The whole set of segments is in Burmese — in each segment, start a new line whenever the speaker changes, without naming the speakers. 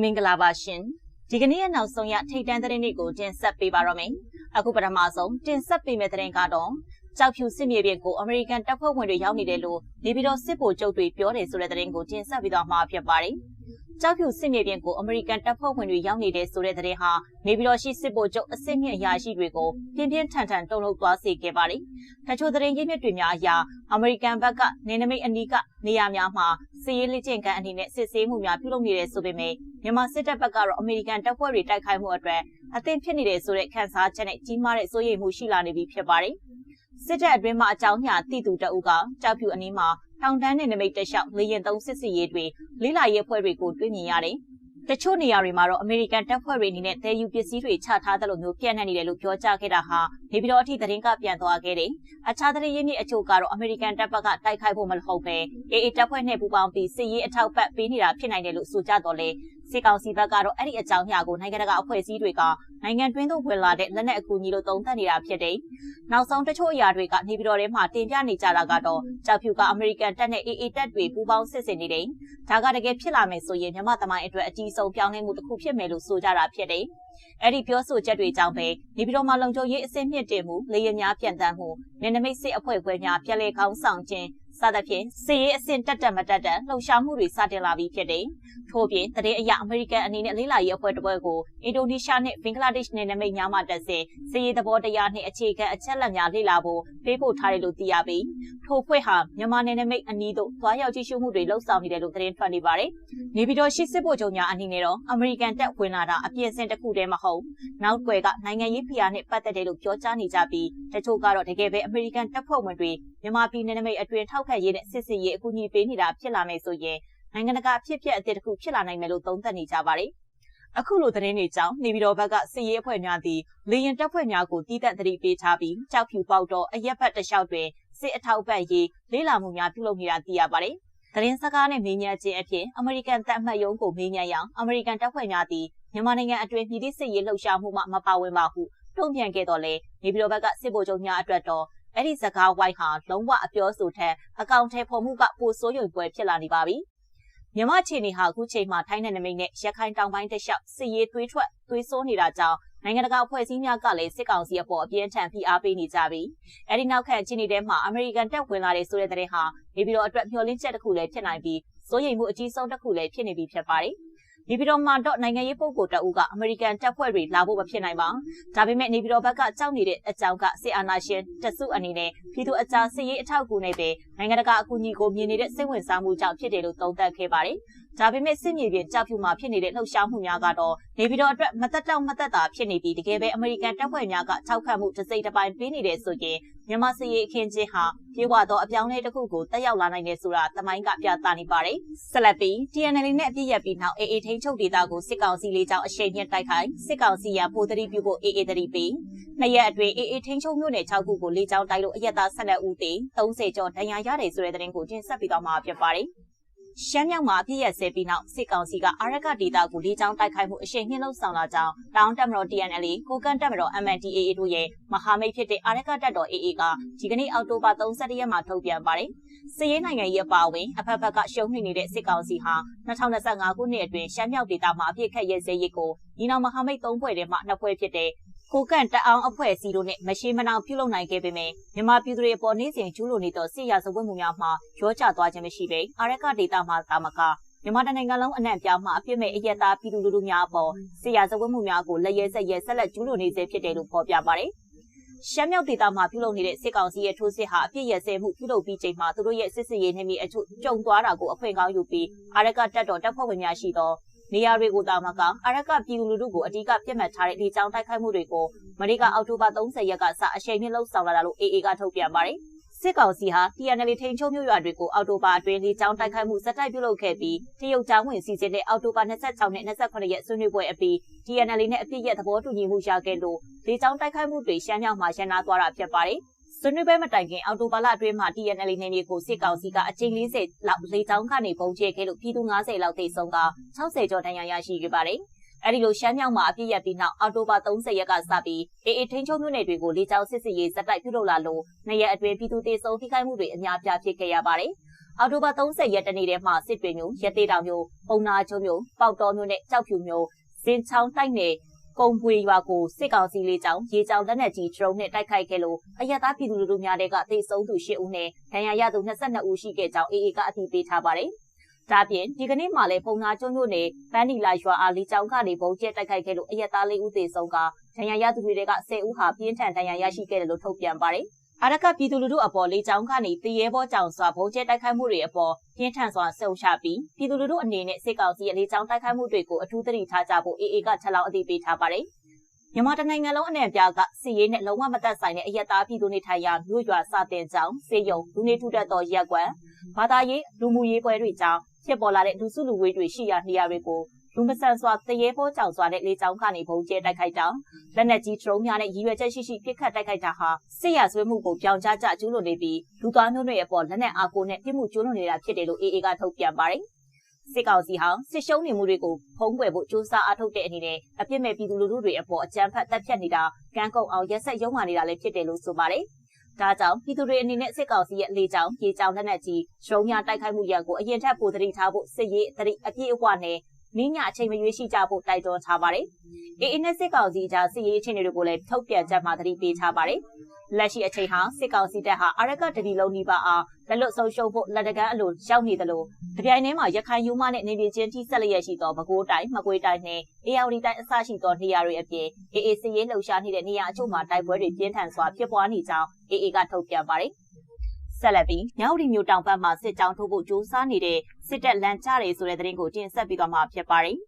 မင်္ဂလာပါရှင်ဒီကနေ့ရဲ့နောက်ဆုံးရထိတ်တန့်သတင်းတွေကိုတင်ဆက်ပေးပါတော့မယ်အခုပထမဆုံးတင်ဆက်ပေးမယ့်သတင်းကတော့ကြောက်ဖြူစစ်မြေပြင်ကိုအမေရိကန်တပ်ဖွဲ့ဝင်တွေရောက်နေတယ်လို့နေပြည်တော်စစ်ဗိုလ်ချုပ်တွေပြောတယ်ဆိုတဲ့သတင်းကိုတင်ဆက်ပြီးတော့မှာဖြစ်ပါတယ် ကြောက်ဖြူစစ်မြေပြင်ကိုအမေရိကန်တပ်ဖွဲ့ဝင်တွေရောက်နေတဲ့ဆိုတဲ့သတင်းဟာနေပြည်တော်ရှိစစ်ဗိုလ်ချုပ်အစစ်မြင့်အရာရှိတွေကိုပြင်းပြင်းထန်ထန်တုံ့လုပ်သွားစေခဲ့ပါတယ်။တချို့သတင်းရင်းမြစ်တွေများအရအမေရိကန်ဘက်ကနေနမိတ်အနီးကနေရာများမှာစစ်ရေးလက်ကျင့်ကန်အနေနဲ့စစ်ဆေးမှုများပြုလုပ်နေတယ်ဆိုပေမဲ့မြန်မာစစ်တပ်ဘက်ကတော့အမေရိကန်တပ်ဖွဲ့တွေတိုက်ခိုက်မှုအတွက်အသင့်ဖြစ်နေတဲ့ဆိုတဲ့ခန်းစားချက်နဲ့ကြီးမားတဲ့စိုးရိမ်မှုရှိလာနေပြီဖြစ်ပါတယ်။စစ်တပ်အတွင်းမှာအကြောင်းညာတိတူတအုပ်ကကြောက်ဖြူအနီးမှာ တောင်တန်းနဲ့နမိတ်တလျှောက်လေရင်သုံးစစ်စီရေးတွေလေးလာရေးအဖွဲ့တွေကိုတွေ့မြင်ရတယ်။တချို့နေရာတွေမှာတော့အမေရိကန်တပ်ဖွဲ့တွေအနေနဲ့တဲယူပစ္စည်းတွေချထားတဲ့လိုမျိုးပြန့်နှံ့နေတယ်လို့ပြောကြားခဲ့တာဟာနေပြည်တော်အထိသတင်းကပြန်သွားခဲ့တယ်။အခြားသတင်းရင်းမြစ်အချို့ကတော့အမေရိကန်တပ်ဘက်ကတိုက်ခိုက်ဖို့မဟုတ်ပဲအေအေတပ်ဖွဲ့နဲ့ပူးပေါင်းပြီးစစ်ရေးအထောက်ပံ့ပေးနေတာဖြစ်နိုင်တယ်လို့ဆိုကြတော့လေ စစ်ကောင်စီဘက်ကတော့အဲ့ဒီအကြောင်းအရာကိုနိုင်ငံတကာအဖွဲ့အစည်းတွေကနိုင်ငံတွင်းသို့ဝင်လာတဲ့လက်နက်အကူအညီလို့သုံးသပ်နေတာဖြစ်တယ်။နောက်ဆုံးတချို့အရာတွေကနေပြည်တော်ထဲမှာတင်ပြနေကြတာကတော့ကြောက်ဖြူကအမေရိကန်တပ်နဲ့ AA တပ်တွေပူးပေါင်းစစ်ဆင်နေတယ်။ဒါကတကယ်ဖြစ်လာမယ်ဆိုရင်မြန်မာသမိုင်းအတွက်အကြီးဆုံးပြောင်းလဲမှုတစ်ခုဖြစ်မယ်လို့ဆိုကြတာဖြစ်တယ်။အဲ့ဒီပြောဆိုချက်တွေကြောင့်ပဲနေပြည်တော်မှာလုံခြုံရေးအဆင့်မြင့်တင်မှုလေယာဉ်များပြန်တမ်းမှုနယ်နိမိတ်စစ်အဖွဲ့ခွဲများပြည်လဲကောင်းဆောင်ခြင်း စသဖြင့်စစ်ရေးအဆင့်တက်တက်မတက်တက်လှုပ်ရှားမှုတွေစတင်လာပြီးဖြစ်တယ်။ထို့ပြင်တရင်အရအမေရိကန်အနေနဲ့လေးလာရေးအဖွဲ့တစ်ပွဲကိုအင်ဒိုနီးရှားနဲ့ဘင်္ဂလားဒေ့ရှ်နယ်နိမိတ်များမှတက်ဆင်စစ်ရေးသဘောတရားနဲ့အခြေခံအချက်အလက်များလေ့လာဖို့ပေးပို့ထားတယ်လို့သိရပြီး ထိုဖွဲ့ဟာမြန်မာနယ်နိမိတ်အနီးသို့သွားရောက်ကြည့်ရှုမှုတွေလှုပ်ဆောင်နေတယ်လို့သတင်းထွက်နေပါတယ်။နေပြည်တော်ရှိစစ်ဗိုလ်ချုပ်များအနေနဲ့တော့အမေရိကန်တပ်ဝင်လာတာအပြည့်အစင်တစ်ခုတည်းမဟုတ်နောက်ွယ်ကနိုင်ငံရေးဖိအားနဲ့ပတ်သက်တယ်လို့ပြောကြားနေကြပြီးတချို့ကတော့တကယ်ပဲအမေရိကန်တပ်ဖွဲ့ဝင်တွေမြန်မာပြည်နယ်နိမိတ်အတွင်းထောက်ခံရေးနဲ့စစ်စစ်ရေးအကူအညီပေးနေတာဖြစ်လာမယ်ဆိုရင်နိုင်ငံတကာအဖြစ်အပျက်အသစ်တစ်ခုဖြစ်လာနိုင်မယ်လို့သုံးသပ်နေကြပါတယ်။အခုလိုသတင်းတွေကြောင့်နေပြည်တော်ဘက်ကစစ်ရေးအဖွဲ့များသည်လေရင်တပ်ဖွဲ့များကိုတီးတက်သတိပေးထားပြီးကြောက်ဖြူပေါက်တော့အရက်ဘက်တလျှောက်တွင် စစ်အထောက်ပံ့ရေးလေးလာမှုများပြုလုပ်နေတာသိရပါတယ်။သတင်းစကားနဲ့မေးမြန်းခြင်းအဖြစ်အမေရိကန်တပ်မှတ်ရုံးကိုမေးမြန်းရန်အမေရိကန်တပ်ဖွဲ့များသည်မြန်မာနိုင်ငံအတွင်းပြည်သစ်စစ်ရေးလှုပ်ရှားမှုမှမပါဝင်ပါဟုတုံ့ပြန်ခဲ့တော်လဲနေပြည်တော်ဘက်ကစစ်ဗိုလ်ချုပ်များအတွက်တော့အဲ့ဒီစကားဝိုက်ဟာလုံးဝအပြောဆိုထက်အကောင့်ထဲပေါ်မှုကပိုဆိုးရွံ့ပွဲဖြစ်လာနေပါပြီ။မြမချီနေဟာအခုချိန်မှာထိုင်းနယ်နိမိတ်နဲ့ရခိုင်တောင်ပိုင်းတလျှောက်စစ်ရေးသွေးထွက်သွေးဆိုးနေတာကြောင့် နိုင်ငံတကာအဖွဲ့အစည်းများကလည်းစစ်ကောင်စီအပေါ်အပြင်းထန်ဖိအားပေးနေကြပြီးအဲဒီနောက်ခံချီနေတဲ့မှာအမေရိကန်တပ်ဝင်လာတဲ့ဆိုတဲ့တဲ့ဟာနေပြည်တော်အတွက်မျှော်လင့်ချက်တစ်ခုလည်းဖြစ်နိုင်ပြီးစိုးရိမ်မှုအကြီးဆုံးတစ်ခုလည်းဖြစ်နေပြီဖြစ်ပါတယ်။ နေပြည်တော်မှာတော့နိုင်ငံရေးပုဂ္ဂိုလ်တအုပ်ကအမေရိကန်တပ်ဖွဲ့တွေလာဖို့မဖြစ်နိုင်ပါဒါပေမဲ့နေပြည်တော်ဘက်ကကြောက်နေတဲ့အကြောင်းကစစ်အာဏာရှင်တစုအနေနဲ့ပြည်သူအကြစစ်ရေးအထောက်အကူနဲ့ပဲနိုင်ငံတကာအကူအညီကိုမြင်နေတဲ့စိတ်ဝင်စားမှုကြောင့်ဖြစ်တယ်လို့သုံးသပ်ခဲ့ပါတယ်ဒါပေမဲ့စစ်မြေပြင်ကြောက်ဖြူမှာဖြစ်နေတဲ့လှုပ်ရှားမှုများကတော့နေပြည်တော်အတွက်မသက်တောင့်မသက်တာဖြစ်နေပြီးတကယ်ပဲအမေရိကန်တပ်ဖွဲ့များကထောက်ခံမှုတစ်စိတ်တစ်ပိုင်းပေးနေတယ်ဆိုရင် မြန်မာစစ်ရေးအခင်းချင်းဟာပြေဝသောအပြောင်းအလဲတစ်ခုကိုတက်ရောက်လာနိုင်တယ်ဆိုတာသမိုင်းကပြသနေပါတယ်။ဆက်လက်ပြီး TNL နဲ့အပြည့်ရပြီးနောက် AA ထိန်းချုပ်ဒေသကိုစစ်ကောင်စီလေးကြောင်းအရှိန်မြင့်တိုက်ခိုက်စစ်ကောင်စီရပိုသတိပြုဖို့ AA သတိပေးနှစ်ရက်အတွင်း AA ထိန်းချုပ်မြို့နယ်6ခုကိုလေးကြောင်းတိုက်လို့အရက်သား12ဦးသေ30ကျော်ဒဏ်ရာရတယ်ဆိုတဲ့သတင်းကိုတင်ဆက်ပေးသွားမှာဖြစ်ပါတယ်။ ရှမ်းမြောက်မှာအပြည့်ရဆဲပြီးနောက်စစ်ကောင်စီကအာရကဒေတာကိုလေးချောင်းတိုက်ခိုက်မှုအရှိန်မြင့်လုပ်ဆောင်လာကြောင်းတောင်တက်မတော် TNL ကိုကန်တက်မတော် MNDAA တို့ရဲ့မဟာမိတ်ဖြစ်တဲ့အာရကတပ်တော် AA ကဒီကနေ့အောက်တိုဘာ31ရက်မှာထုတ်ပြန်ပါတယ်။စစ်ရေးနိုင်ငံရေးအပါအဝင်အဖက်ဖက်ကရှုံးနိမ့်နေတဲ့စစ်ကောင်စီဟာ2025ခုနှစ်အတွင်းရှမ်းမြောက်ဒေသမှာအပြည့်ခက်ရဲစဲရေးကိုဒီနောက်မဟာမိတ်၃ဖွဲ့ထဲမှနှစ်ဖွဲ့ဖြစ်တဲ့ ကိုကန့်တအောင်အဖွဲ့အစည်းတို့နဲ့မရှိမနှောင်ပြုလုပ်နိုင်ခဲ့ပေမဲ့မြန်မာပြည်သူတွေအပေါ်နေ့စဉ်ကျူးလွန်နေသောစစ်ရာဇဝတ်မှုများမှာရောကျသွားခြင်းမရှိပေအာရကဒေတာမှာတာမကမြန်မာနိုင်ငံလုံးအနှံ့ပြားမှာအပြစ်မဲ့အရက်သားပြည်သူလူထုများအပေါ်စစ်ရာဇဝတ်မှုများကိုလက်ရဲဆက်ရဲဆက်လက်ကျူးလွန်နေစေဖြစ်တယ်လို့ဖော်ပြပါတယ်။ရှမ်းမြောက်ဒေသမှာပြုလုပ်နေတဲ့စစ်ကောင်စီရဲ့ထိုးစစ်ဟာအပြစ်ရစဲမှုပြုလုပ်ပြီးချိန်မှာသူတို့ရဲ့စစ်စစ်ရေးနှင့်မြေအချို့ကြုံသွားတာကိုအခွင့်ကောင်းယူပြီးအာရကတပ်တော်တပ်ဖွဲ့ဝင်များရှိသော နေရာတွေကိုတာမကအရကပြည်သူလူထုကိုအဓိကပြတ်မှတ်ထားတဲ့ဒီကြောင်းတိုက်ခိုက်မှုတွေကိုမနေ့ကအောက်တိုဘာ30ရက်ကစအရှိန်မြင့်လှုပ်ဆောင်လာတာလို့ AA ကထုတ်ပြန်ပါတယ်။စစ်ကောင်စီဟာ TNL ထိန်ချုံမြို့ရွာတွေကိုအော်တိုဘာအတွင်းလေးချောင်းတိုက်ခိုက်မှုစက်တိုက်ပြုလုပ်ခဲ့ပြီးတရုတ်ချောင်းဝင်စီစဉ်တဲ့အော်တိုဘာ26နဲ့28ရက်ဆွေးနွေးပွဲအပြီး TNL နဲ့အပြည့်ရဲ့သဘောတူညီမှုရခဲ့လို့လေးချောင်းတိုက်ခိုက်မှုတွေရှမ်းမြောက်မှာရန်နာသွားတာဖြစ်ပါတယ်။ ဆွေးနွေးပွဲမတိုင်ခင်အော်တိုဘာလအတွင်းမှာ TNL နေမြေကိုစစ်ကောင်စီကအကြိမ်40လောက်လေကြောင်းကနေပုံကျဲခဲ့လို့ပြည်သူ90လောက်သေဆုံးက60ကျော်ဒဏ်ရာရရှိခဲ့ပါတယ်။အဲဒီလိုရှမ်းမြောက်မှာအပြည့်ရပြီးနောက်အော်တိုဘာ30ရက်ကစပြီးအေအေထိန်ချုံမြို့နယ်တွေကိုလေကြောင်းစစ်စစ်ရေးဇက်တိုက်ပြုလုပ်လာလို့နှစ်ရက်အတွင်းပြည်သူသေဆုံးထိခိုက်မှုတွေအများပြားဖြစ်ခဲ့ရပါတယ်။အော်တိုဘာ30ရက်တနေ့တည်းမှာစစ်တွေမျိုးရသေးတောင်မျိုးပုံနာချုံမျိုးပေါက်တော်မျိုးနဲ့ကြောက်ဖြူမျိုးဇင်ချောင်းတိုက်နယ် ကုံပွေရွာကိုစစ်ကောင်စီလေးကြောင့်ရေကြောင်လက်နက်ကြီးဒရုန်းနဲ့တိုက်ခိုက်ခဲ့လို့အရတားပြည်သူလူထုများတဲ့ကသေဆုံးသူ10ဦးနဲ့ဒဏ်ရာရသူ22ဦးရှိခဲ့ကြောင်းအေအေကအတည်ပြုထားပါတယ်။ဒါပြင်ဒီကနေ့မှလည်းပုံနာကျွန်းမြို့နယ်ဗန်းနီလာရွာအားလေးကြောင်ကနေပုံကျဲတိုက်ခိုက်ခဲ့လို့အရတားလေးဦးသေဆုံးကဒဏ်ရာရသူတွေက10ဦးဟာပြင်းထန်ဒဏ်ရာရရှိခဲ့တယ်လို့ထုတ်ပြန်ပါတယ်။ အရကပြည်သူလူထုအပေါ်လေးကြောင်ကနေတရေဘောကြောင်စွာဘုံကျဲတိုက်ခိုက်မှုတွေအပေါ်ပြင်းထန်စွာဆုံချပြီးပြည်သူလူထုအနေနဲ့စစ်ကောင်စီရဲ့လေးကြောင်တိုက်ခိုက်မှုတွေကိုအထူးသတိထားကြဖို့အေအေကချက်လောက်အသိပေးထားပါတယ်။မြန်မာတနိုင်ငံလုံးအနေပြကစီရေးနဲ့လုံးဝမသက်ဆိုင်တဲ့အယက်သားပြည်သူနေထိုင်ရာမြို့ရွာစတင်ကြောင်းစေယုံလူနေထူထပ်သောရက်ကွက်ဘာသာရေးလူမှုရေးပွဲတွေကြောင့်ဖြစ်ပေါ်လာတဲ့လူစုလူဝေးတွေရှိရာနေရာတွေကို လူမဆန်စွာတရေပေါ်ကြောင်စွာနဲ့လေကြောင်းကနေပုံကျဲတိုက်ခိုက်တာလက်နက်ကြီးဒရုန်းများနဲ့ရည်ရွယ်ချက်ရှိရှိပစ်ခတ်တိုက်ခိုက်တာဟာစစ်ရဆွေးမှုကိုပြောင်းချကြကျူးလွန်နေပြီးလူသားမျိုးတွေအပေါ်လက်နက်အားကိုနဲ့ပြစ်မှုကျူးလွန်နေတာဖြစ်တယ်လို့ AA ကထုတ်ပြန်ပါတယ်။စစ်ကောင်စီဟာစစ်ရှုံးနေမှုတွေကိုဖုံးကွယ်ဖို့စ조사အားထုတ်တဲ့အနေနဲ့အပြစ်မဲ့ပြည်သူလူထုတွေအပေါ်အကြမ်းဖက်တပ်ဖြတ်နေတာကန်းကုန်အောင်ရက်ဆက်ရုံးမာနေတာလည်းဖြစ်တယ်လို့ဆိုပါတယ်။ဒါကြောင့်ပြည်သူတွေအနေနဲ့စစ်ကောင်စီရဲ့လေကြောင်းရေကြောင်းလက်နက်ကြီးရုံးများတိုက်ခိုက်မှုရန်ကိုအရင်ထက်ပိုသတိထားဖို့စစ်ရေးသတိအပြည့်အဝနဲ့ နင်းညအချိန်မရွေးရှိကြဖို့တိုက်တွန်းထားပါတယ်။အေးအေးနဲ့စစ်ကောင်စီကြားစစ်ရေးအခြေအနေတွေကိုလည်းထုတ်ပြန်ချက်မှာသတိပေးထားပါတယ်။လက်ရှိအချိန်ဟာစစ်ကောင်စီတပ်ဟာအရကတတိလုံးနီးပါအားလက်လွတ်ဆုံးရှုံးဖို့လက်တကန်းအလိုရောက်နေတယ်လို့တပြိုင်တည်းမှာရခိုင်ယူမနဲ့နေပြည်ချင်းထိဆက်လျက်ရှိသောမကွိုးတိုင်းမကွေးတိုင်းနဲ့အေယာဝတီတိုင်းအစရှိသောနေရာတွေအပြင်အေအေစီရေးလှုပ်ရှားနေတဲ့နေရာအချို့မှာတိုက်ပွဲတွေပြင်းထန်စွာဖြစ်ပွားနေကြောင်းအေအေကထုတ်ပြန်ပါတယ် ဆက်လက်ပြီးမြောက်ရီမျိုးတောင်ဘက်မှာစစ်ကြောင်းထိုးဖို့ကြိုးစားနေတဲ့စစ်တပ်လန်ချတွေဆိုတဲ့သတင်းကိုတင်ဆက်ပြီးတော့မှဖြစ်ပါတယ်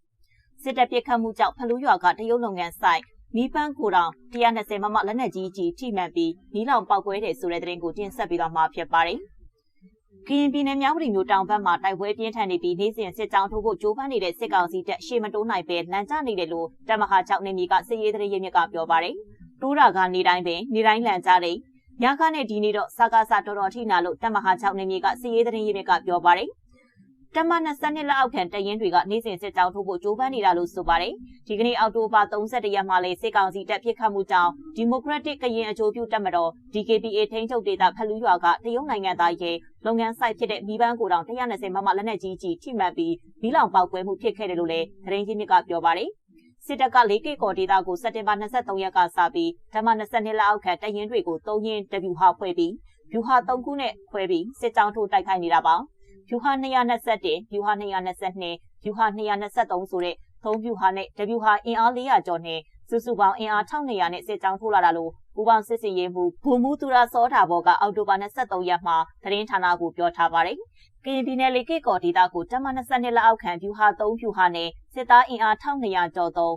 စစ်တပ်ပစ်ခတ်မှုကြောင့်ဖလူးရွာကတရုတ်လုပ်ငန်းဆိုင်မီးပန်းကိုတောင်120မမလက်နက်ကြီးကြီးထိမှန်ပြီးမီးလောင်ပောက်ကွဲတယ်ဆိုတဲ့သတင်းကိုတင်ဆက်ပြီးတော့မှဖြစ်ပါတယ်။ကရင်ပြည်နယ်မြောက်ပြည်မြို့တောင်ဘက်မှာတိုက်ပွဲပြင်းထန်နေပြီးနေ့စဉ်စစ်ကြောင်းထိုးဖို့ကြိုးပမ်းနေတဲ့စစ်ကောင်စီတပ်ရှေ့မတိုးနိုင်ပဲလမ်းကျနေတယ်လို့တမဟာ6နေမီကစစ်ရေးသတင်းရင်းမြစ်ကပြောပါတယ်။တိုးတာကနေတိုင်းပင်နေတိုင်းလမ်းကျတယ်။ ညခနဲ့ဒီနေ့တော့စကားစတော်တော်ထိနာလို့တမဟာ6နေမီကစစ်ရေးသတင်းရင်းမြစ်ကပြောပါတယ်။တမ22လက်အောက်ခံတရင်တွေကနေ့စဉ်စစ်ကြောင်းထိုးဖို့ကြိုးပမ်းနေတာလို့ဆိုပါတယ်။ဒီကနေ့အောက်တိုဘာ31ရက်မှာလေစစ်ကောင်စီတပ်ပြစ်ခတ်မှုကြောင့်ဒီမိုကရက်တစ်ကရင်အကျိုးပြုတပ်မတော် DKBA ထိန်းချုပ်ဒေသဖလူးရွာကတရုတ်နိုင်ငံသားရဲ့လုပ်ငန်းဆိုင်ဖြစ်တဲ့မိဘန်းကိုတောင်120မမလက်နက်ကြီးကြီးထိမှန်ပြီးမီးလောင်ပေါက်ကွဲမှုဖြစ်ခဲ့တယ်လို့လည်းသတင်းကြီးမြစ်ကပြောပါတယ်။ စစ်တပ်က၄ကီကော်ဒေတာကိုစက်တင်ဘာ23ရက်ကစပြီးဓမ္မ22လက်အောက်ခံတရင်တွေကို၃ရင်းတဗျူဟာဖွဲ့ပြီးဗျူဟာ၃ခုနဲ့ခွဲပြီးစစ်ကြောင်းထိုးတိုက်ခိုက်နေတာပါ။ဗျူဟာ221ဗျူဟာ222ဗျူဟာ223ဆိုတဲ့သုံးဗျူဟာနဲ့တဗျူဟာအင်အား400ကျော်နဲ့စုစုပေါင်းအင်အား1200နဲ့စစ်ကြောင်းထိုးလာတာလို့ပူပေါင်းစစ်စင်ရေးမှုဘူမူသူရာစောတာဘောကအောက်တိုဘာ23ရက်မှာသတင်းဌာနကိုပြောထားပါတယ်။ကရင်ပြည်နယ်လေကီကော်ဒေတာကိုတမ22လက်အောက်ခံဗျူဟာ3ဗျူဟာနဲ့ စစ်သားအင်အား1200ကျော်သော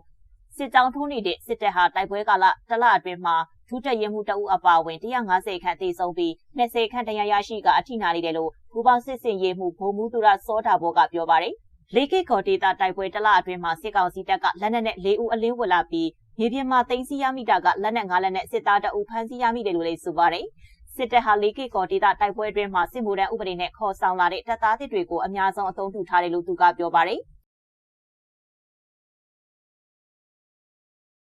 စစ်ကြောင်းထိုးနေတဲ့စစ်တပ်ဟာတိုက်ပွဲကာလတလအတွင်းမှာထူးတက်ရင်မှုတအုပ်အပါအဝင်150ခန့်တည်ဆုံပြီး20ခန့်တရားရရှိကအထိနာနေတယ်လို့ပူပေါင်းစစ်စင်ရေးမှုဘုံမူသူရစောတာဘောကပြောပါတယ်။လေကိခေါ်ဒေတာတိုက်ပွဲတလအတွင်းမှာစစ်ကောင်စီတပ်ကလက်နက်နဲ့၄ဦးအလင်းဝလာပြီးမြေပြင်မှာတင်စီရမိတာကလက်နက်၅လက်နဲ့စစ်သားတအုပ်ဖမ်းဆီးရမိတယ်လို့လည်းဆိုပါတယ်။စစ်တပ်ဟာလေကိကော်ဒေတာတိုက်ပွဲအတွင်းမှာစစ်မှုထမ်းဥပဒေနဲ့ခေါ်ဆောင်လာတဲ့တပ်သားတွေကိုအများဆုံးအသုံးပြုထားတယ်လို့သူကပြောပါတယ်။